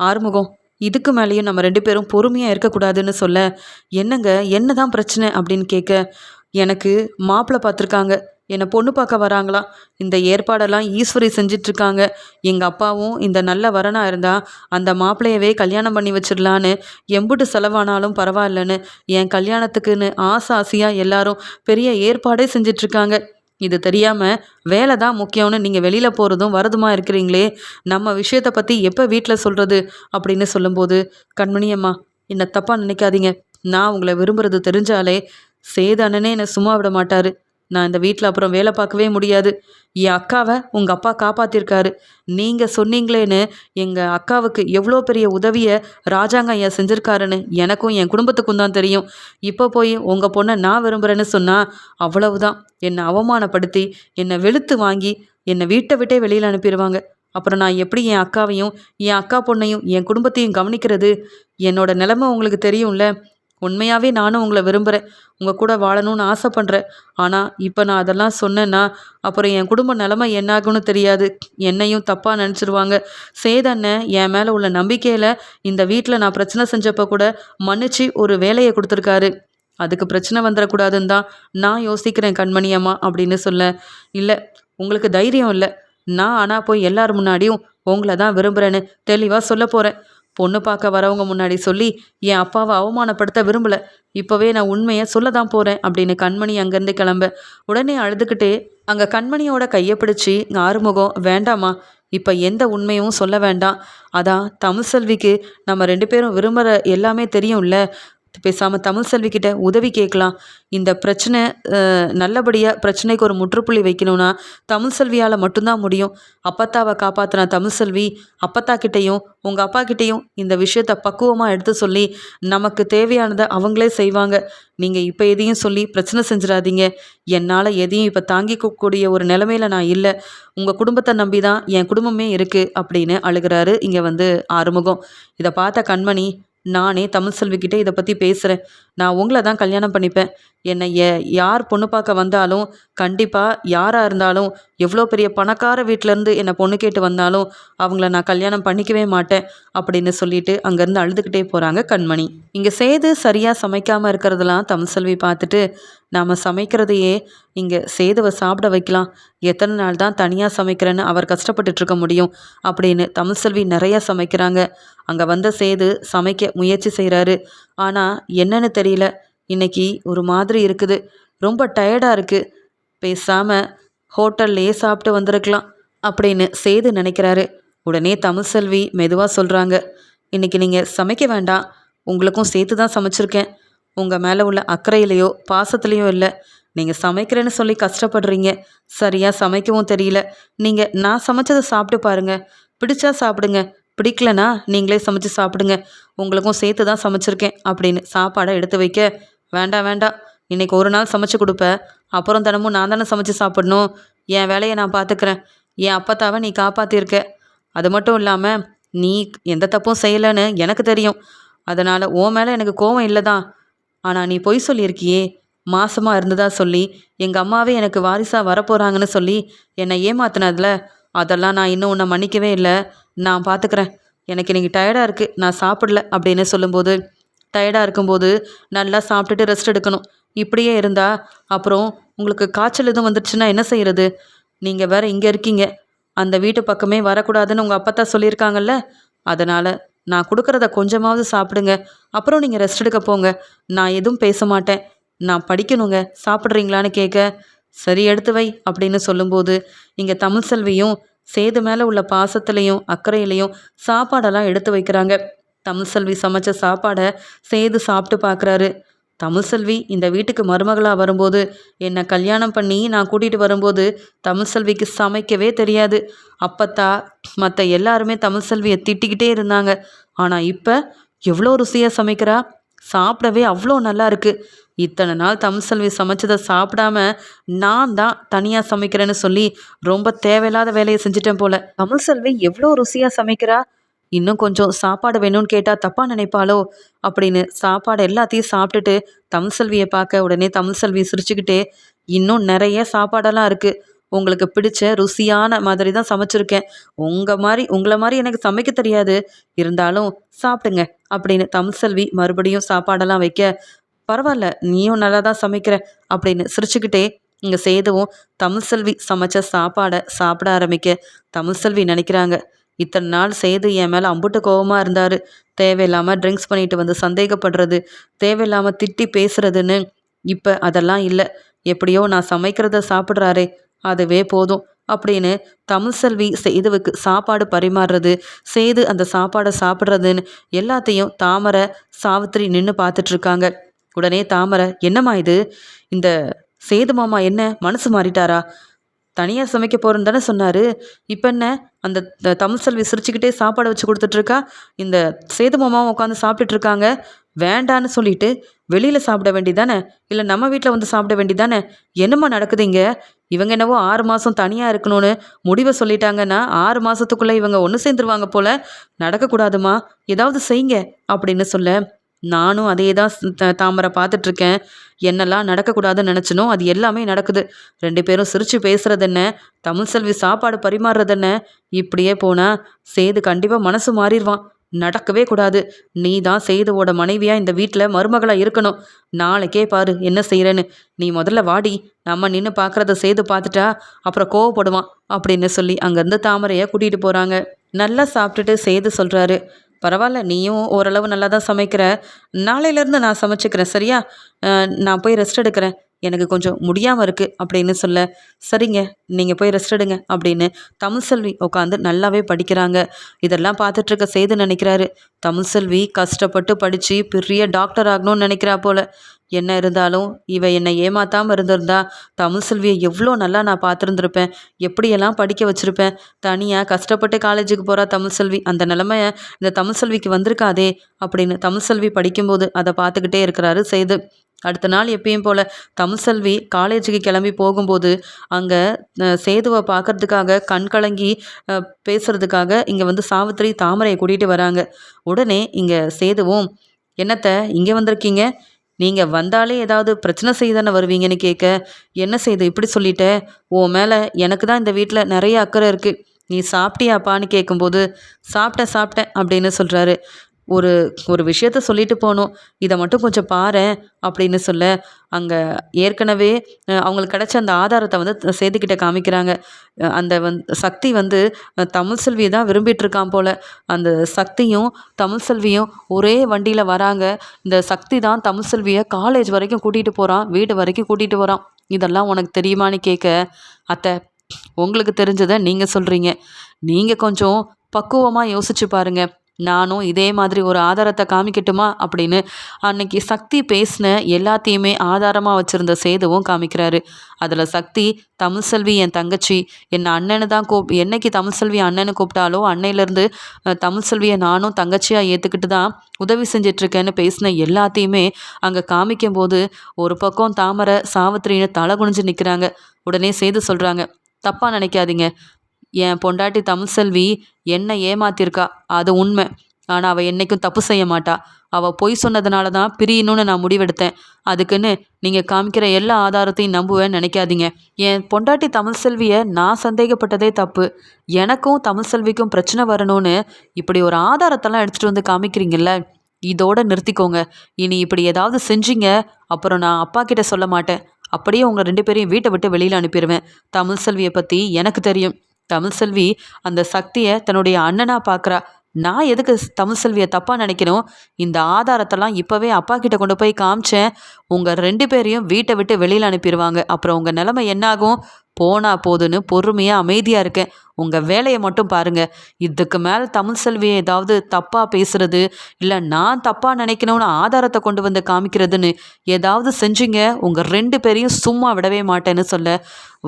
Speaker 1: ஆறுமுகம் இதுக்கு மேலேயும் நம்ம ரெண்டு பேரும் பொறுமையாக இருக்கக்கூடாதுன்னு சொல்ல என்னங்க என்ன தான் பிரச்சனை? அப்படின்னு கேட்க எனக்கு மாப்பிள்ளை பார்த்துருக்காங்க. என்னை பொண்ணு பார்க்க வராங்களாம் இந்த ஏற்பாடெல்லாம் ஈஸ்வரி செஞ்சிட்ருக்காங்க. எங்கள் அப்பாவும் இந்த நல்ல வரனாக இருந்தால் அந்த மாப்பிள்ளையவே கல்யாணம் பண்ணி வச்சிடலான்னு எம்புட்டு செலவானாலும் பரவாயில்லன்னு என் கல்யாணத்துக்குன்னு ஆசை ஆசையாக எல்லாரும் பெரிய ஏற்பாடே செஞ்சிட்ருக்காங்க. இது தெரியாமல் வேலை தான் முக்கியம்னு நீங்கள் வெளியில் போகிறதும் வரதுமா இருக்கிறீங்களே? நம்ம விஷயத்தை பற்றி எப்போ வீட்டில் சொல்கிறது அப்படின்னு சொல்லும்போது கண்மணியம்மா என்னை தப்பாக நினைக்காதீங்க. நான் உங்களை விரும்புறது தெரிஞ்சாலே சேதானனே என்னை சும்மா விட மாட்டார். நான் இந்த வீட்டில் அப்புறம் வேலை பார்க்கவே முடியாது. என் அக்காவை உங்கள் அப்பா காப்பாற்றிருக்காரு நீங்கள் சொன்னீங்களேன்னு எங்கள் அக்காவுக்கு எவ்வளோ பெரிய உதவியை ராஜாங்க ஐயா செஞ்சுருக்காருன்னு எனக்கும் என் குடும்பத்துக்கும் தான் தெரியும். இப்போ போய் உங்கள் பொண்ணை நான் விரும்புகிறேன்னு சொன்னால் அவ்வளவுதான். என்னை அவமானப்படுத்தி என்னை வெளுத்து வாங்கி என்னை வீட்டை விட்டே வெளியில் அனுப்பிடுவாங்க அப்புறம் நான் எப்படி என் அக்காவையும் என் அக்கா பொண்ணையும் என் குடும்பத்தையும் கவனிக்கிறது? என்னோட நிலைமை உங்களுக்கு தெரியும்ல. உண்மையாகவே நானும் உங்களை விரும்புகிறேன் உங்கள் கூட வாழணும்னு ஆசைப்பட்றேன். ஆனால் இப்போ நான் அதெல்லாம் சொன்னேன்னா அப்புறம் என் குடும்ப நிலமை என்னாகும்னு தெரியாது. என்னையும் தப்பாக நினச்சிருவாங்க. சேதண்ணன் என் மேலே உள்ள நம்பிக்கையில் இந்த வீட்டில் நான் பிரச்சனை செஞ்சப்போ கூட மன்னிச்சு ஒரு வேலையை கொடுத்துருக்காரு. அதுக்கு பிரச்சனை வந்துடக்கூடாதுன்னு தான் நான் யோசிக்கிறேன் கண்மணியம்மா அப்படின்னு சொல்ல. இல்லை உங்களுக்கு தைரியம் இல்லை. நான் ஆனால் போய் எல்லார் முன்னாடியும் உங்களை தான் விரும்புகிறேன்னு தெளிவாக சொல்ல போகிறேன் பொண்ணு பார்க்க வரவங்க முன்னாடி சொல்லி என் அப்பாவை அவமானப்படுத்த விரும்பல. இப்போவே நான் உண்மையை சொல்ல தான் போகிறேன் அப்படின்னு கண்மணி அங்கேருந்து கிளம்ப. உடனே அழுதுகிட்டே அங்கே கண்மணியோட கையை பிடிச்சி ஆறுமுகம் வேண்டாமா இப்போ எந்த உண்மையும் சொல்ல வேண்டாம். அதான் தமிழ் செல்விக்கு நம்ம ரெண்டு பேரும் விரும்புகிற எல்லாமே தெரியும்ல. பேசாமல் தமிழ் செல்விக்கிட்ட உதவி கேட்கலாம். இந்த பிரச்சனை நல்லபடியாக பிரச்சனைக்கு ஒரு முற்றுப்புள்ளி வைக்கணும்னா தமிழ் செல்வியால் மட்டும்தான் முடியும். அப்பத்தாவை காப்பாற்றின தமிழ் செல்வி அப்பத்தா கிட்டேயும் உங்கள் அப்பா கிட்டேயும் இந்த விஷயத்த பக்குவமாக எடுத்து சொல்லி நமக்கு தேவையானதை அவங்களே செய்வாங்க. நீங்கள் இப்போ எதையும் சொல்லி பிரச்சனை செஞ்சிடாதீங்க. என்னால் எதையும் இப்போ தாங்கிக்கக்கூடிய ஒரு நிலமையில நான் இல்லை. உங்கள் குடும்பத்தை நம்பி தான் என் குடும்பமே இருக்குது அப்படின்னு அழுகிறாரு இங்கே வந்து ஆறுமுகம். இதை பார்த்த கண்மணி நானே தமிழ் செல்விக்கிட்டே இதை பற்றி பேசுகிறேன் நான் உங்களை தான் கல்யாணம் பண்ணிப்பேன். என்னை யார் பொண்ணு பார்க்க வந்தாலும் கண்டிப்பாக யாராக இருந்தாலும் எவ்வளோ பெரிய பணக்கார வீட்டிலேருந்து என்னை பொண்ணு கேட்டு வந்தாலும் அவங்கள நான் கல்யாணம் பண்ணிக்கவே மாட்டேன் அப்படின்னு சொல்லிட்டு அங்கேருந்து அழுதுகிட்டே போகிறாங்க கண்மணி. இங்கே சேது சரியாக சமைக்காமல் இருக்கிறதெல்லாம் தமிழ்செல்வி பார்த்துட்டு நாம் சமைக்கிறதையே இங்கே சேதுவை சாப்பிட வைக்கலாம். எத்தனை நாள் தான் தனியாக சமைக்கிறேன்னு அவர் கஷ்டப்பட்டுட்டு இருக்க முடியும் அப்படின்னு தமிழ்செல்வி நிறையா சமைக்கிறாங்க. அங்கே வந்த சேது சமைக்க முயற்சி செய்கிறாரு. ஆனால் என்னன்னு தெரியல. இன்னைக்கு ஒரு மாதிரி இருக்குது. ரொம்ப டயர்டாக இருக்குது. பேசாமல் ஹோட்டல்லையே சாப்பிட்டு வந்திருக்கலாம் அப்படின்னு சேது நினைக்கிறாரு. உடனே தமிழ்செல்வி மெதுவாக சொல்கிறாங்க இன்னைக்கு நீங்கள் சமைக்க வேண்டாம். உங்களுக்கும் சேர்த்து தான் சமைச்சிருக்கேன். உங்கள் மேலே உள்ள அக்கறையிலையோ பாசத்துலேயோ இல்லை. நீங்கள் சமைக்கிறேன்னு சொல்லி கஷ்டப்படுறீங்க. சரியாக சமைக்கவும் தெரியல. நீங்கள் நான் சமைச்சதை சாப்பிட்டு பாருங்கள் பிடிச்சா சாப்பிடுங்க. பிடிக்கலனா நீங்களே சமைச்சு சாப்பிடுங்க. உங்களுக்கும் சேர்த்து தான் சமைச்சிருக்கேன் அப்படின்னு சாப்பாடை எடுத்து வைக்க வேண்டாம் வேண்டாம். இன்னைக்கு ஒரு நாள் சமைச்சு கொடுப்பேன் அப்புறம் தினமும் நான் தானே சமைச்சு சாப்பிடணும். என் வேலையை நான் பார்த்துக்கிறேன் என் அப்பத்தாவை நீ காப்பாற்றிருக்க அது மட்டும் இல்லாமல் நீ எந்த தப்பும் செய்யலைன்னு எனக்கு தெரியும். அதனால் ஓ மேலே எனக்கு கோவம் இல்லை தான் ஆனால் நீ பொய் சொல்லியிருக்கியே. மாசமாக இருந்ததா சொல்லி எங்கள் அம்மாவே எனக்கு வாரிசாக வரப்போகிறாங்கன்னு சொல்லி என்னை ஏமாத்தினதுல அதெல்லாம் நான் இன்னும் உன்னை மன்னிக்கவே இல்லை. நான் பார்த்துக்கிறேன் எனக்கு இன்றைக்கி டயர்டாக இருக்குது நான் சாப்பிடல அப்படின்னு சொல்லும்போது டயர்டாக இருக்கும்போது நல்லா சாப்பிட்டுட்டு ரெஸ்ட் எடுக்கணும். இப்படியே இருந்தால் அப்புறம் உங்களுக்கு காய்ச்சல் எதுவும் வந்துடுச்சுன்னா என்ன செய்யறது? நீங்கள் வேற இங்கே இருக்கீங்க. அந்த வீட்டு பக்கமே வரக்கூடாதுன்னு உங்கள் அப்பா தான் சொல்லியிருக்காங்கல்ல? அதனால் நான் கொடுக்குறத கொஞ்சமாவது சாப்பிடுங்க. அப்புறம் நீங்கள் ரெஸ்ட் எடுக்க போங்க. நான் எதுவும் பேச மாட்டேன். நான் படிக்கணுங்க. சாப்பிட்றீங்களான்னு கேட்க சரி எடுத்து வை அப்படின்னு சொல்லும்போது இங்கே தமிழ் செல்வியும் சேது மேலே உள்ள பாசத்துலேயும் அக்கறையிலையும் சாப்பாடெல்லாம் எடுத்து வைக்கிறாங்க. தமிழ் செல்வி சமைச்ச சாப்பாடை சேது சாப்பிட்டு பார்க்குறாரு. தமிழ்செல்வி இந்த வீட்டுக்கு மருமகளாக வரும்போது என்னை கல்யாணம் பண்ணி நான் கூட்டிகிட்டு வரும்போது தமிழ்செல்விக்கு சமைக்கவே தெரியாது. அப்பத்தா மற்ற எல்லாருமே தமிழ்செல்வியை திட்டிக்கிட்டே இருந்தாங்க. ஆனால் இப்போ எவ்வளோ ருசியாக சமைக்கிறா? சாப்பிடவே அவ்வளோ நல்லா இருக்குது இத்தனை நாள் தமிழ்செல்வி சமைச்சதை சாப்பிடாம நான் தான் தனியாக சமைக்கிறேன்னு சொல்லி ரொம்ப தேவையில்லாத வேலையை செஞ்சுட்டேன் போல. தமிழ்செல்வி எவ்வளோ ருசியாக சமைக்கிறா? இன்னும் கொஞ்சம் சாப்பாடு வேணும்னு கேட்டால் தப்பாக நினைப்பாளோ? அப்படின்னு சாப்பாடு எல்லாத்தையும் சாப்பிட்டுட்டு தமிழ்செல்வியை பார்க்க உடனே தமிழ்செல்வி சிரிச்சுக்கிட்டே இன்னும் நிறைய சாப்பாடெல்லாம் இருக்குது உங்களுக்கு பிடிச்ச ருசியான மாதிரி தான் சமைச்சிருக்கேன். உங்கள் மாதிரி உங்களை மாதிரி எனக்கு சமைக்க தெரியாது. இருந்தாலும் சாப்பிடுங்க அப்படின்னு தமிழ்செல்வி மறுபடியும் சாப்பாடெல்லாம் வைக்க பரவாயில்ல நீயும் நல்லா தான் சமைக்கிற அப்படின்னு சிரிச்சுக்கிட்டே இங்கே சேதுவும் தமிழ்செல்வி சமைச்ச சாப்பாடை சாப்பிட ஆரம்பிக்க தமிழ்செல்வி நினைக்கிறாங்க. இத்தனை நாள் சேது என் மேலே அம்புட்டு கோபமாக இருந்தார். தேவையில்லாமல் ட்ரிங்க்ஸ் பண்ணிட்டு வந்து சந்தேகப்படுறது தேவையில்லாமல் திட்டி பேசுறதுன்னு இப்போ அதெல்லாம் இல்லை. எப்படியோ நான் சமைக்கிறத சாப்பிட்றாரே அதுவே போதும் அப்படின்னு தமிழ்செல்வி சேதுவுக்கு சாப்பாடு பரிமாறுறது சேது அந்த சாப்பாடை சாப்பிட்றதுன்னு எல்லாத்தையும் தாமரை சாவித்திரி நின்று பார்த்துட்ருக்காங்க உடனே தாமரை என்னம்மா இது? இந்த சேது மாமா என்ன மனசு மாறிட்டாரா? தனியாக சமைக்க போகிறேன்னு தானே சொன்னார். இப்போ என்ன? அந்த தமிழ் செல்வி சிரிச்சுக்கிட்டே சாப்பாடு வச்சு கொடுத்துட்ருக்கா. இந்த சேது மாமாவும் உட்காந்து சாப்பிட்டுட்டு இருக்காங்க வேண்டான்னு சொல்லிட்டு வெளியில் சாப்பிட வேண்டிதானே? இல்லை நம்ம வீட்டில் வந்து சாப்பிட வேண்டிதானே? என்னம்மா நடக்குதுங்க இவங்க என்னவோ ஆறு மாதம் தனியாக இருக்கணும்னு முடிவை சொல்லிட்டாங்கன்னா ஆறு மாதத்துக்குள்ளே இவங்க ஒன்று சேர்ந்துருவாங்க போல். நடக்கக்கூடாதுமா? ஏதாவது செய்யுங்க அப்படின்னு சொல்ல நானும் அதே தான் தாமரை பார்த்துட்ருக்கேன். என்னெல்லாம் நடக்கக்கூடாதுன்னு நினச்சினோ அது எல்லாமே நடக்குது. ரெண்டு பேரும் சிரித்து பேசுகிறது என்ன? தமிழ் செல்வி சாப்பாடு பரிமாறுறது என்ன? இப்படியே போனால் சேது கண்டிப்பாக மனசு மாறிடுவான் நடக்கவே கூடாது. நீ தான் சேதுவோட மனைவியாக இந்த வீட்டில் மருமகளாக இருக்கணும். நாளைக்கே பாரு என்ன செய்கிறேன்னு நீ முதல்ல வாடி. நம்ம நின்று பார்க்குறத சேது பார்த்துட்டா அப்புறம் கோவப்படுவான் அப்படின்னு சொல்லி அங்கேருந்து தாமரையை கூட்டிகிட்டு போகிறாங்க நல்லா சாப்பிட்டுட்டு சேது சொல்கிறாரு பரவாயில்ல நீயும் ஓரளவு நல்லா தான் சமைக்கிற. நாளையிலேருந்து நான் சமைச்சிக்கிறேன் சரியா? நான் போய் ரெஸ்ட் எடுக்கிறேன். எனக்கு கொஞ்சம் முடியாமல் இருக்குது அப்படின்னு சொல்ல. சரிங்க நீங்கள் போய் ரெஸ்ட் எடுங்க அப்படின்னு தமிழ்செல்வி உட்காந்து நல்லாவே படிக்கிறாங்க. இதெல்லாம் பார்த்துட்ருக்க செய்து நினைக்கிறாரு. தமிழ் செல்வி கஷ்டப்பட்டு படித்து பெரிய டாக்டர் ஆகணும்னு நினைக்கிறா போல. என்ன இருந்தாலும் இவ என்னை ஏமாத்தாமல் இருந்திருந்தா தமிழ் செல்வியை எவ்வளோ நல்லா நான் பார்த்துருந்துருப்பேன். எப்படியெல்லாம் படிக்க வச்சுருப்பேன். தனியாக கஷ்டப்பட்டு காலேஜுக்கு போகிறா தமிழ் செல்வி. அந்த நிலமைய இந்த தமிழ் செல்விக்கு வந்திருக்காதே அப்படின்னு தமிழ் செல்வி படிக்கும்போது அதை பார்த்துக்கிட்டே இருக்கிறாரு செய்து அடுத்த நாள் எப்பயும் போல் தமிழ்செல்வி காலேஜுக்கு கிளம்பி போகும்போது அங்கே சேதுவை பார்க்கறதுக்காக கண் கலங்கி பேசுகிறதுக்காக இங்கே வந்து சாவித்திரி தாமரையை கூட்டிகிட்டு வராங்க. உடனே இங்கே சேதுவும் என்னத்த இங்கே வந்திருக்கீங்க? நீங்கள் வந்தாலே ஏதாவது பிரச்சனை செய்ய தானே வருவீங்கன்னு கேட்க என்ன செய்து? இப்படி சொல்லிட்ட. உன் மேலே எனக்கு தான் இந்த வீட்டில் நிறைய அக்கறை இருக்குது நீ சாப்பிட்டியாப்பான்னு கேட்கும்போது சாப்பிட்டேன் சாப்பிட்டேன் அப்படின்னு சொல்கிறாரு ஒரு ஒரு விஷயத்த சொல்லிட்டு போகணும் இதை மட்டும் கொஞ்சம் பாரு அப்படின்னு சொல்ல அங்கே ஏற்கனவே அவங்களுக்கு கிடைச்ச அந்த ஆதாரத்தை வந்து சேதுக்கிட்ட காமிக்கிறாங்க. அந்த வந் சக்தி வந்து தமிழ் செல்வியை தான் விரும்பிட்டு இருக்கான் போல். அந்த சக்தியும் தமிழ் செல்வியும் ஒரே வண்டியில் வராங்க. இந்த சக்தி தான் தமிழ் செல்வியை காலேஜ் வரைக்கும் கூட்டிகிட்டு போகிறான் வீடு வரைக்கும் கூட்டிகிட்டு போகிறான் இதெல்லாம் உனக்கு தெரியுமான்னு கேட்க அத்தை உங்களுக்கு தெரிஞ்சதை நீங்கள் சொல்கிறீங்க நீங்கள் கொஞ்சம் பக்குவமாக யோசிச்சு பாருங்கள் நானும் இதே மாதிரி ஒரு ஆதாரத்தை காமிக்கட்டுமா? அப்படின்னு அன்னைக்கு சக்தி பேசின எல்லாத்தையுமே ஆதாரமாக வச்சுருந்த சேதுவும் காமிக்கிறாரு. அதில் சக்தி தமிழ்செல்வி என் தங்கச்சி என் அண்ணனை தான் கூப் என்னைக்கு தமிழ் செல்வி கூப்பிட்டாலோ அன்னையிலேருந்து தமிழ் செல்வியை நானும் தங்கச்சியாக ஏற்றுக்கிட்டு தான் உதவி செஞ்சிட்ருக்கேன்னு பேசின எல்லாத்தையுமே அங்கே காமிக்கும்போது ஒரு பக்கம் தாமரை சாவித்திரின்னு தலை குனிஞ்சு நிற்கிறாங்க உடனே சேது சொல்கிறாங்க தப்பாக நினைக்காதீங்க. என் பொண்டாட்டி தமிழ் செல்வி என்னை ஏமாத்திருக்கா அது உண்மை. ஆனால் அவள் என்றைக்கும் தப்பு செய்ய மாட்டா. அவள் பொய் சொன்னதுனால தான் பிரியணும்னு நான் முடிவெடுத்தேன். அதுக்குன்னு நீங்கள் காமிக்கிற எல்லா ஆதாரத்தையும் நம்புவேன்னு நினைக்காதீங்க. என் பொண்டாட்டி தமிழ் செல்வியை நான் சந்தேகப்பட்டதே தப்பு. எனக்கும் தமிழ் செல்விக்கும் பிரச்சனை வரணும்னு இப்படி ஒரு ஆதாரத்தெல்லாம் எடுத்துகிட்டு வந்து காமிக்கிறீங்கல்ல இதோட நிறுத்திக்கோங்க. இனி இப்படி ஏதாவது செஞ்சீங்க அப்புறம் நான் அப்பா கிட்ட சொல்ல மாட்டேன். அப்படியே உங்கள் ரெண்டு பேரையும் வீட்டை விட்டு வெளியில் அனுப்பிடுவேன் தமிழ் செல்வியை பற்றி எனக்கு தெரியும். தமிழ் செல்வி அந்த சக்தியை தன்னுடைய அண்ணனா பார்க்குறா நான் எதுக்கு தமிழ் செல்வியை தப்பாக நினைக்கணும்? இந்த ஆதாரத்தெல்லாம் இப்போவே அப்பா கிட்ட கொண்டு போய் காமிச்சேன். உங்கள் ரெண்டு பேரையும் வீட்டை விட்டு வெளியில் அனுப்பிடுவாங்க அப்புறம் உங்கள் நிலைமை என்னாகும்? போனா போதுன்னு பொறுமையாக அமைதியாக இருக்கேன். உங்கள் வேலையை மட்டும் பாருங்கள் இதுக்கு மேலே தமிழ் செல்வியை ஏதாவது தப்பாக பேசுறது இல்லை நான் தப்பாக நினைக்கணும்னு ஆதாரத்தை கொண்டு வந்து காமிக்கிறதுன்னு ஏதாவது செஞ்சீங்க உங்கள் ரெண்டு பேரையும் சும்மா விடவே மாட்டேன்னு சொல்ல.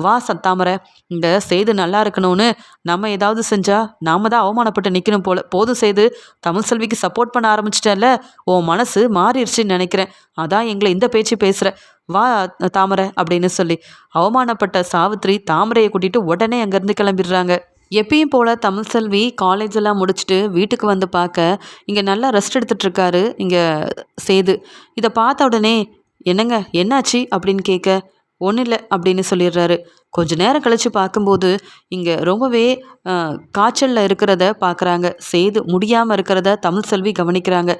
Speaker 1: வா சத்தாமரை இந்த செய்து நல்லா இருக்கணும்னு நம்ம ஏதாவது செஞ்சால் நாம தான் அவமானப்பட்டு நிற்கணும் போல. போதும் செய்து தமிழ் செல்விக்கு சப்போர்ட் பண்ண ஆரம்பிச்சிட்டல உன் மனசு மாறிடுச்சுன்னு நினைக்கிறேன். அதான் எங்களை இந்த பேச்சு பேசுகிற வா தாமரை அப்படின்னு சொல்லி. அவமானப்பட்ட சாவித்ரி தாமரையை கூட்டிட்டு உடனே அங்கேருந்து கிளம்பிடுறாங்க. எப்பயும் போல் தமிழ் செல்வி காலேஜ் எல்லாம் முடிச்சுட்டு வீட்டுக்கு வந்து பார்க்க இங்கே நல்லா ரெஸ்ட் எடுத்துட்டு இருக்காரு இங்கே சேது. இதை பார்த்த உடனே என்னங்க என்னாச்சு? அப்படின்னு கேட்க ஒன்றும் இல்லை அப்படின்னு சொல்லிடுறாரு. கொஞ்ச நேரம் கழித்து பார்க்கும்போது இங்கே ரொம்பவே காய்ச்சலில் இருக்கிறத பார்க்குறாங்க. செய்து முடியாமல் இருக்கிறத தமிழ் செல்வி கவனிக்கிறாங்க.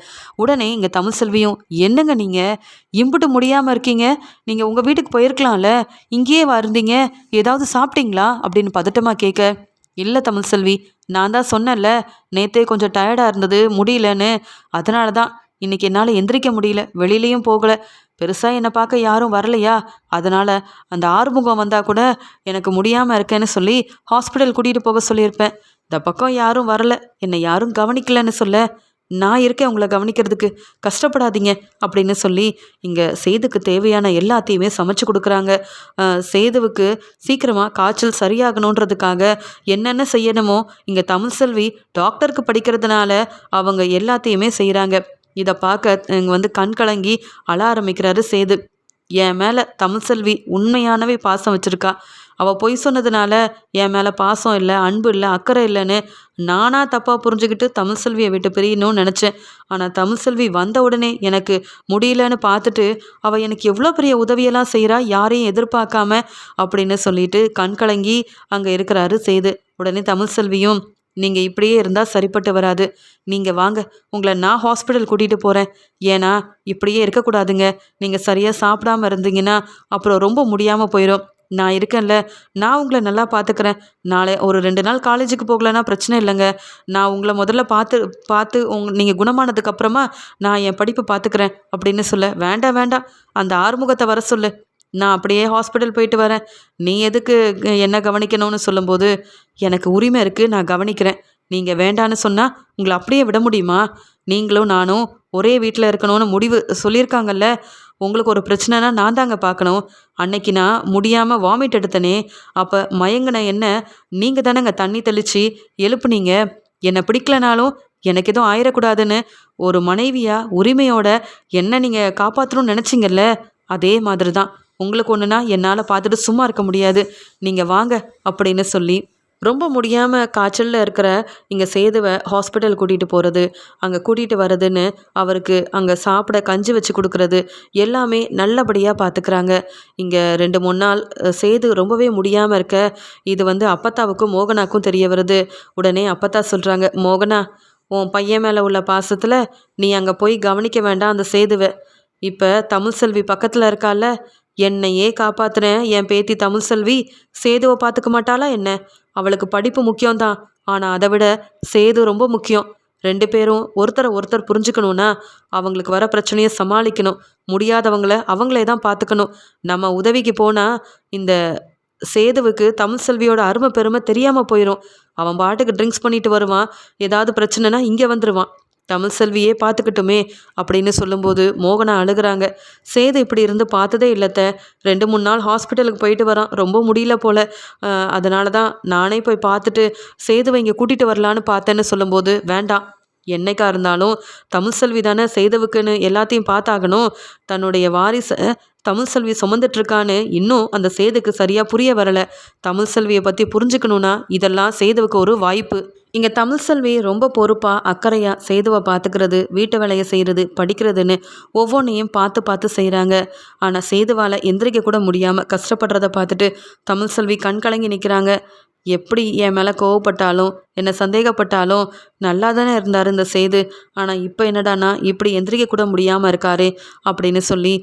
Speaker 1: உடனே இங்கே தமிழ் செல்வியும் என்னங்க நீங்கள் இம்புட்டு முடியாமல் இருக்கீங்க? நீங்கள் உங்கள் வீட்டுக்கு போயிருக்கலாம்ல? இங்கேயே வந்தீங்க ஏதாவது சாப்பிட்டீங்களா? அப்படின்னு பதட்டமாக கேட்க இல்லை தமிழ் செல்வி நான் தான் சொன்னேன்ல நேற்றே கொஞ்சம் டயர்டாக இருந்தது முடியலன்னு. அதனால தான் இன்றைக்கி என்னால் எந்திரிக்க முடியல வெளியிலையும் போகலை. பெருசாக என்னை பார்க்க யாரும் வரலையா? அதனால் அந்த ஆறுமுகம் வந்தால் கூட எனக்கு முடியாமல் இருக்கேன்னு சொல்லி ஹாஸ்பிட்டல் கூட்டிகிட்டு போக சொல்லியிருப்பேன். இந்த பக்கம் யாரும் வரல. என்னை யாரும் கவனிக்கலன்னு சொல்ல நான் இருக்கேன் உங்களை கவனிக்கிறதுக்கு. கஷ்டப்படாதீங்க அப்படின்னு சொல்லி இங்கே சேதுக்கு தேவையான எல்லாத்தையுமே சமைச்சு கொடுக்குறாங்க. சேதுவுக்கு சீக்கிரமாக காய்ச்சல் சரியாகணுன்றதுக்காக என்னென்ன செய்யணுமோ இங்கே தமிழ் செல்வி டாக்டருக்கு படிக்கிறதுனால அவங்க எல்லாத்தையுமே செய்கிறாங்க இதை பார்க்க இங்கே வந்து கண் கலங்கி அழ ஆரம்பிக்கிறாரு சேது. என் மேலே தமிழ் செல்வி உண்மையானவே பாசம் வச்சுருக்கா. அவள் பொய் சொன்னதுனால என் மேலே பாசம் இல்லை அன்பு இல்லை அக்கறை இல்லைன்னு நானாக தப்பாக புரிஞ்சுக்கிட்டு தமிழ் செல்வியை விட்டு பிரியணும்னு நினச்சேன். ஆனால் தமிழ் செல்வி வந்த உடனே எனக்கு முடியலன்னு பார்த்துட்டு அவள் எனக்கு எவ்வளோ பெரிய உதவியெல்லாம் செய்கிறா யாரையும் எதிர்பார்க்காம அப்படின்னு சொல்லிட்டு கண் கலங்கி அங்கே இருக்கிறாரு செய்து உடனே தமிழ் செல்வியும் நீங்கள் இப்படியே இருந்தால் சரிப்பட்டு வராது. நீங்கள் வாங்க உங்களை நான் ஹாஸ்பிட்டல் கூட்டிகிட்டு போகிறேன் ஏன்னா இப்படியே இருக்கக்கூடாதுங்க. நீங்கள் சரியாக சாப்பிடாம இருந்தீங்கன்னா அப்புறம் ரொம்ப முடியாமல் போயிடும் நான் இருக்கேன்ல நான் உங்களை நல்லா பார்த்துக்கிறேன் நாளை ஒரு ரெண்டு நாள் காலேஜுக்கு போகலன்னா பிரச்சனை இல்லைங்க. நான் உங்களை முதல்ல பார்த்து பார்த்து உங் நீங்கள் குணமானதுக்கப்புறமா நான் என் படிப்பு பார்த்துக்கிறேன் அப்படின்னு சொல்ல வேண்டாம் வேண்டாம். அந்த ஆறுமுகத்தை வர சொல்லு. நான் அப்படியே ஹாஸ்பிட்டல் போயிட்டு வரேன். நீ எதுக்கு என்ன கவனிக்கணும்னு சொல்லும்போது எனக்கு உரிமை இருக்குது நான் கவனிக்கிறேன். நீங்கள் வேண்டான்னு சொன்னால் உங்களை அப்படியே விட முடியுமா? நீங்களும் நானும் ஒரே வீட்டில் இருக்கணும்னு முடிவு சொல்லியிருக்காங்கல்ல? உங்களுக்கு ஒரு பிரச்சனைனா நான் தாங்க பார்க்கணும். அன்னைக்கு நான் முடியாமல் வாமிட் எடுத்தனே. அப்போ மயங்கின என்ன? நீங்கள் தானேங்க தண்ணி தெளித்து எழுப்புனீங்க. என்னை பிடிக்கலனாலும் எனக்கு எதுவும் ஆயிடக்கூடாதுன்னு ஒரு மனைவியாக உரிமையோட என்ன நீங்கள் காப்பாற்றணும்னு நினச்சிங்கல்ல? அதே மாதிரி தான் உங்களுக்கு ஒன்றுனா என்னால் பார்த்துட்டு சும்மா இருக்க முடியாது. நீங்கள் வாங்க அப்படின்னு சொல்லி ரொம்ப முடியாமல் காய்ச்சலில் இருக்கிற இங்கே சேதுவை ஹாஸ்பிட்டல் கூட்டிகிட்டு போகிறது அங்கே கூட்டிகிட்டு வர்றதுன்னு அவருக்கு அங்கே சாப்பிட கஞ்சி வச்சு கொடுக்கறது எல்லாமே நல்லபடியாக பார்த்துக்கிறாங்க இங்கே ரெண்டு மூணு நாள் சேது ரொம்பவே முடியாமல் இருக்க இது வந்து அப்பத்தாவுக்கும் மோகனாக்கும் தெரிய வருது. உடனே அப்பத்தா சொல்கிறாங்க மோகனா உன் பையன் மேலே உள்ள பாசத்தில் நீ அங்கே போய் கவனிக்க வேண்டாம் அந்த சேதுவை. இப்போ தமிழ் செல்வி பக்கத்தில் இருக்கால என்னையே காப்பாத்துனேன் என் பேத்தி தமிழ் செல்வி சேதுவை பார்த்துக்க மாட்டாளா என்ன? அவளுக்கு படிப்பு முக்கியம்தான். ஆனால் அதை விட சேது ரொம்ப முக்கியம். ரெண்டு பேரும் ஒருத்தரை ஒருத்தர் புரிஞ்சுக்கணுன்னா அவங்களுக்கு வர பிரச்சனையை சமாளிக்கணும். முடியாதவங்கள அவங்களே தான் பார்த்துக்கணும். நம்ம உதவிக்கு போனால் இந்த சேதுவுக்கு தமிழ் செல்வியோட அருமை பெருமை தெரியாமல் போயிடும் அவன் பாட்டுக்கு ட்ரிங்க்ஸ் பண்ணிட்டு வருவான். ஏதாவது பிரச்சனைனா இங்கே வந்துடுவான் தமிழ் செல்வியே பார்த்துக்கிட்டுமே அப்படின்னு சொல்லும்போது மோகனா அழுகிறாங்க. சேது இப்படி இருந்து பார்த்ததே இல்லத்த. ரெண்டு மூணு நாள் ஹாஸ்பிட்டலுக்கு போயிட்டு வரான். ரொம்ப முடியல போல். அதனால தான் நானே போய் பார்த்துட்டு சேதுவை இங்கே கூட்டிகிட்டு வரலான்னு பார்த்தேன்னு சொல்லும்போது வேண்டாம். என்னைக்கா இருந்தாலும் தமிழ் செல்வி தானே செய்தவுக்குன்னு எல்லாத்தையும் பார்த்தாகணும். தன்னுடைய வாரிசை தமிழ் செல்வி சுமந்துட்டுருக்கான்னு இன்னும் அந்த சேதுக்கு சரியாக புரிய வரலை. தமிழ் செல்வியை பற்றி புரிஞ்சுக்கணுன்னா இதெல்லாம் சேதுவுக்கு ஒரு வாய்ப்பு. இங்கே தமிழ் செல்வி ரொம்ப பொறுப்பாக அக்கறையாக சேதுவை பார்த்துக்கிறது வீட்டு வேலையை செய்கிறது படிக்கிறதுன்னு ஒவ்வொன்றையும் பார்த்து பார்த்து செய்கிறாங்க ஆனால் சேதுவால் எந்திரிக்க கூட முடியாமல் கஷ்டப்படுறத பார்த்துட்டு தமிழ் செல்வி கண் கலங்கி நிற்கிறாங்க எப்படி என் மேலே கோவப்பட்டாலும் என்னை சந்தேகப்பட்டாலும் நல்லா தானே இருந்தார் இந்த சேது. ஆனால் இப்போ என்னடானா இப்படி எந்திரிக்க கூட முடியாமல் இருக்காரு அப்படின்னு சொல்லி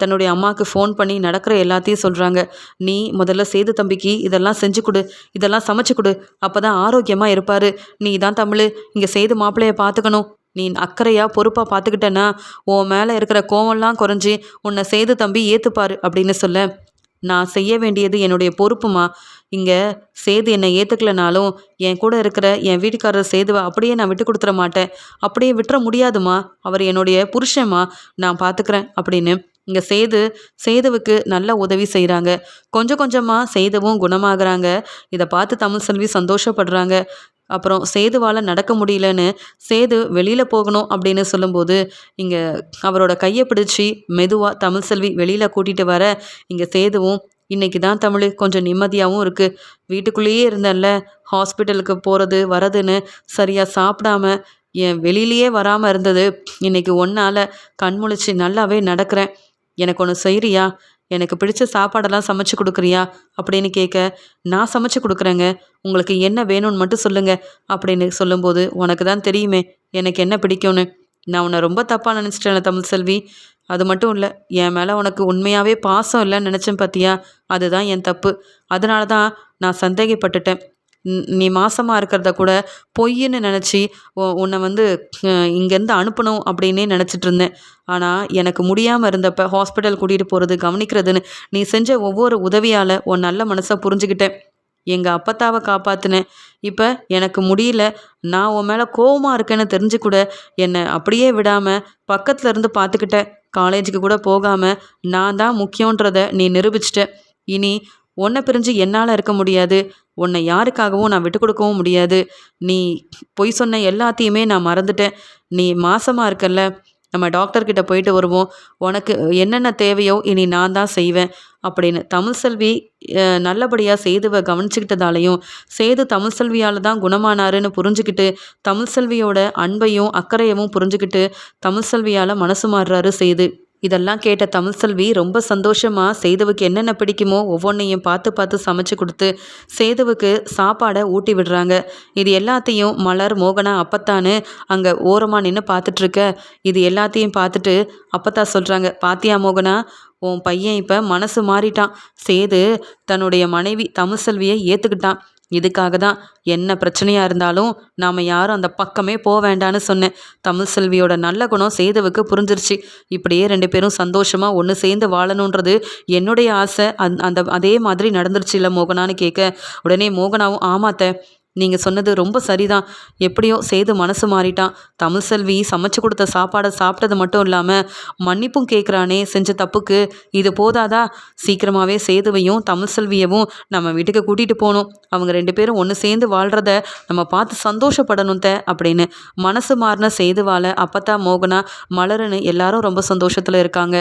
Speaker 1: தன்னுடைய அம்மா அம்மாவுக்கு ஃபோன் பண்ணி நடக்கிற எல்லாத்தையும் சொல்கிறாங்க நீ முதல்ல சேது தம்பிக்கு இதெல்லாம் செஞ்சு கொடு இதெல்லாம் சமைச்சு கொடு. அப்போ தான் ஆரோக்கியமாக இருப்பார். நீ தான் தமிழ். இங்கே சேது மாப்பிள்ளையை பார்த்துக்கணும் நீ அக்கறையாக பொறுப்பாக பார்த்துக்கிட்டேன்னா உன் மேலே இருக்கிற கோவம்லாம் குறைஞ்சி உன்னை சேது தம்பி ஏற்றுப்பார் அப்படின்னு சொல்ல நான் செய்ய வேண்டியது என்னுடைய பொறுப்புமா? இங்கே சேது என்னை ஏற்றுக்கலனாலும் என் கூட இருக்கிற என் வீட்டுக்காரர் சேதுவை அப்படியே நான் விட்டு கொடுத்துட மாட்டேன். அப்படியே விட்டுற முடியாதுமா? அவர் என்னுடைய புருஷமா நான் பார்த்துக்கிறேன் அப்படின்னு இங்கே சேது சேதுவுக்கு நல்ல உதவி செய்கிறாங்க கொஞ்சம் கொஞ்சமாக சேதுவும் குணமாகறாங்க. இதை பார்த்து தமிழ் செல்வி சந்தோஷப்படுறாங்க. அப்புறம் சேதுவால் நடக்க முடியலன்னு சேது வெளியில் போகணும் அப்படின்னு சொல்லும்போது இங்கே அவரோட கையை பிடிச்சி மெதுவாக தமிழ் செல்வி வெளியில் கூட்டிகிட்டு வர இங்கே சேதுவும் இன்றைக்கி தான் தமிழ் கொஞ்சம் நிம்மதியாகவும் இருக்குது வீட்டுக்குள்ளேயே இருந்தேன்ல ஹாஸ்பிட்டலுக்கு போகிறது வரதுன்னு சரியாக சாப்பிடாம என் வெளியிலேயே வராமல் இருந்தது. இன்றைக்கி ஒன்றால் கண்முழிச்சு நல்லாவே நடக்கிறேன். எனக்கு ஒன்று செய்கிறியா எனக்கு பிடிச்ச சாப்பாடெல்லாம் சமைச்சு கொடுக்குறியா? அப்படின்னு கேட்க நான் சமைச்சு கொடுக்குறேங்க. உங்களுக்கு என்ன வேணும்னு மட்டும் சொல்லுங்கள் அப்படின்னு சொல்லும்போது உனக்கு தான் தெரியுமே எனக்கு என்ன பிடிக்கும்னு. நான் உன்னை ரொம்ப தப்பாக நினச்சிட்டேன் தமிழ் செல்வி. அது மட்டும் இல்லை என் மேலே உனக்கு உண்மையாகவே பாசம் இல்லைன்னு நினச்சேன் பார்த்தியா அதுதான் என் தப்பு. அதனால தான் நான் சந்தேகப்பட்டுட்டேன். நீ மாசமாக இருக்கிறத கூட பொய்ன்னு நினச்சி உன்னை வந்து இங்கேருந்து அனுப்பணும் அப்படின்னே நினச்சிட்டு இருந்தேன். ஆனால் எனக்கு முடியாமல் இருந்தப்ப ஹாஸ்பிட்டல் கூட்டிகிட்டு போகிறது கவனிக்கிறதுன்னு நீ செஞ்ச ஒவ்வொரு உதவியால் உன் நல்ல மனசை புரிஞ்சுக்கிட்டேன். எங்கள் அப்பத்தாவை காப்பாற்றினேன் இப்போ எனக்கு முடியல. நான் உன் மேலே கோவமாக இருக்கேன்னு தெரிஞ்சு கூட என்னை அப்படியே விடாமல் பக்கத்தில் இருந்து பார்த்துக்கிட்டேன் காலேஜுக்கு கூட போகாமல் நான் தான் முக்கியன்றத நீ நிரூபிச்சிட்ட. இனி உன்னை பிரிஞ்சு என்னால் இருக்க முடியாது. உன்னை யாருக்காகவும் நான் விட்டு கொடுக்கவும் முடியாது. நீ பொய் சொன்ன எல்லாத்தையுமே நான் மறந்துட்டேன். நீ மாசமாக இருக்கல்ல நம்ம டாக்டர்கிட்ட போயிட்டு வருவோம். உனக்கு என்னென்ன தேவையோ இனி நான் தான் செய்வேன் அப்படின்னு தமிழ் செல்வி நல்லபடியாக சேதுவை கவனிச்சுக்கிட்டதாலையும் சேது தமிழ் செல்வியால் தான் குணமானாருன்னு புரிஞ்சுக்கிட்டு தமிழ் செல்வியோட அன்பையும் அக்கறையவும் புரிஞ்சுக்கிட்டு தமிழ் செல்வியால் மனசு மாறுறாரு சேது. இதெல்லாம் கேட்ட தமிழ்செல்வி ரொம்ப சந்தோஷமாக சேதுவுக்கு என்னென்ன பிடிக்குமோ ஒவ்வொன்றையும் பார்த்து பார்த்து சமைச்சு கொடுத்து சேதுவுக்கு சாப்பாடை ஊட்டி விடுறாங்க. இது எல்லாத்தையும் மலர் மோகனா அப்பத்தானு அங்கே ஓரமாக நின்று பார்த்துட்ருக்க. இது எல்லாத்தையும் பார்த்துட்டு அப்பத்தா சொல்கிறாங்க பாத்தியா மோகனா உன் பையன் இப்போ மனசு மாறிட்டான். சேது தன்னுடைய மனைவி தமிழ்செல்வியை ஏற்றுக்கிட்டான் இதுக்காக தான் என்ன பிரச்சனையாக இருந்தாலும் நாம் யாரும் அந்த பக்கமே போக வேண்டான்னு சொன்னேன். தமிழ் செல்வியோட நல்ல குணம் சேதுவுக்கு புரிஞ்சிருச்சு. இப்படியே ரெண்டு பேரும் சந்தோஷமாக ஒன்று சேர்ந்து வாழணுன்றது என்னுடைய ஆசை. அந் அந்த அதே மாதிரி நடந்துருச்சு இல்லை மோகனான்னு கேட்க. உடனே மோகனாவும் ஆமாத்த நீங்கள் சொன்னது ரொம்ப சரிதான். எப்படியோ சேது மனசு மாறிட்டான். தமிழ் செல்வி சமைச்சு கொடுத்த சாப்பாடை சாப்பிட்டது மட்டும் இல்லாமல் மன்னிப்பும் கேட்குறானே செஞ்ச தப்புக்கு. இது போதாதா? சீக்கிரமாகவே சேதுவையும் தமிழ் செல்வியவும் நம்ம வீட்டுக்கு கூட்டிகிட்டு போகணும். அவங்க ரெண்டு பேரும் ஒன்று சேர்ந்து வாழ்கிறத நம்ம பார்த்து சந்தோஷப்படணும் த அப்படின்னு. மனசு மாறின சேதுவால் அப்பத்தா மோகனா மலருன்னு எல்லாரும் ரொம்ப சந்தோஷத்தில் இருக்காங்க.